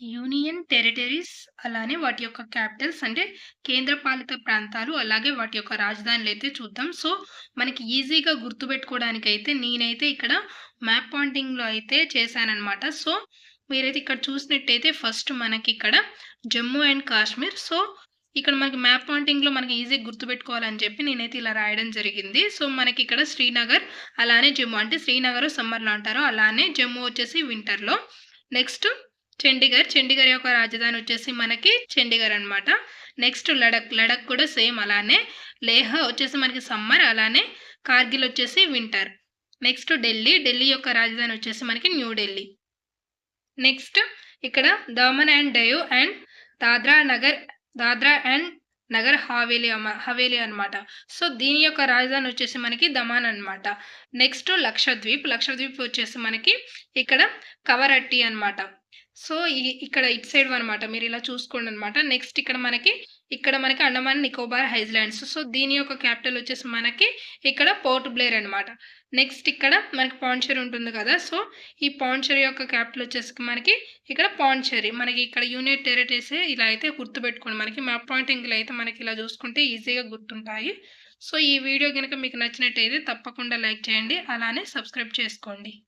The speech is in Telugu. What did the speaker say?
యూనియన్ టెరిటరీస్ అలానే వాటి యొక్క క్యాపిటల్స్ అంటే కేంద్రపాలిత ప్రాంతాలు అలాగే వాటి యొక్క రాజధానులు అయితే చూద్దాం. సో మనకి ఈజీగా గుర్తుపెట్టుకోవడానికి అయితే నేనైతే ఇక్కడ మ్యాప్ పాయింటింగ్లో అయితే చేశానన్నమాట. సో మీరైతే ఇక్కడ చూసినట్టయితే ఫస్ట్ మనకి ఇక్కడ జమ్మూ అండ్ కాశ్మీర్. సో ఇక్కడ మనకి మ్యాప్ పాయింటింగ్లో మనకి ఈజీగా గుర్తుపెట్టుకోవాలని చెప్పి నేనైతే ఇలా రాయడం జరిగింది. సో మనకి ఇక్కడ శ్రీనగర్ అలానే జమ్మూ అంటే శ్రీనగర్ సమ్మర్లో అంటారు అలానే జమ్మూ వచ్చేసి వింటర్లో నెక్స్ట్ చండీగఢ్ చండీగఢ్ యొక్క రాజధాని వచ్చేసి మనకి చండీగఢ్ అనమాట నెక్స్ట్ లడక్ లడక్ కూడా సేమ్ అలానే. లేహ వచ్చేసి మనకి సమ్మర్ అలానే కార్గిల్ వచ్చేసి వింటర్. నెక్స్ట్ ఢిల్లీ ఢిల్లీ యొక్క రాజధాని వచ్చేసి మనకి న్యూఢిల్లీ నెక్స్ట్ ఇక్కడ Daman and Diu and Dadra Nagar Dadra and Nagar Haveli అమ- హవేలీ అనమాట సో దీని యొక్క రాజధాని వచ్చేసి మనకి దమాన్ అనమాట నెక్స్ట్ లక్షద్వీప్ లక్షద్వీప్ వచ్చేసి మనకి ఇక్కడ కవరట్టి అనమాట సో ఈ- ఇక్కడ ఇట్ సైడ్ అనమాట మీరు ఇలా చూసుకోండి అనమాట నెక్స్ట్ ఇక్కడ మనకి ఇక్కడ మనకి అండమాన్ నికోబార్ హైజ్లాండ్స్. సో దీని యొక్క క్యాపిటల్ వచ్చేసి మనకి ఇక్కడ పోర్ట్ బ్లేర్ అనమాట నెక్స్ట్ ఇక్కడ మనకి పాండిచేరి ఉంటుంది కదా సో ఈ పాండిచేరి యొక్క క్యాపిటల్ వచ్చేసి మనకి ఇక్కడ పాండిచేరి. మనకి ఇక్కడ యూనిట్ టెరిటరీస్ ఇలా అయితే గుర్తుపెట్టుకోండి. మనకి మ్యాప్ పాయింటింగ్లు అయితే మనకి ఇలా చూసుకుంటే ఈజీగా గుర్తుంటాయి. సో ఈ వీడియో కనుక మీకు నచ్చినట్టయితే తప్పకుండా లైక్ చేయండి. అలానే సబ్స్క్రైబ్ చేసుకోండి.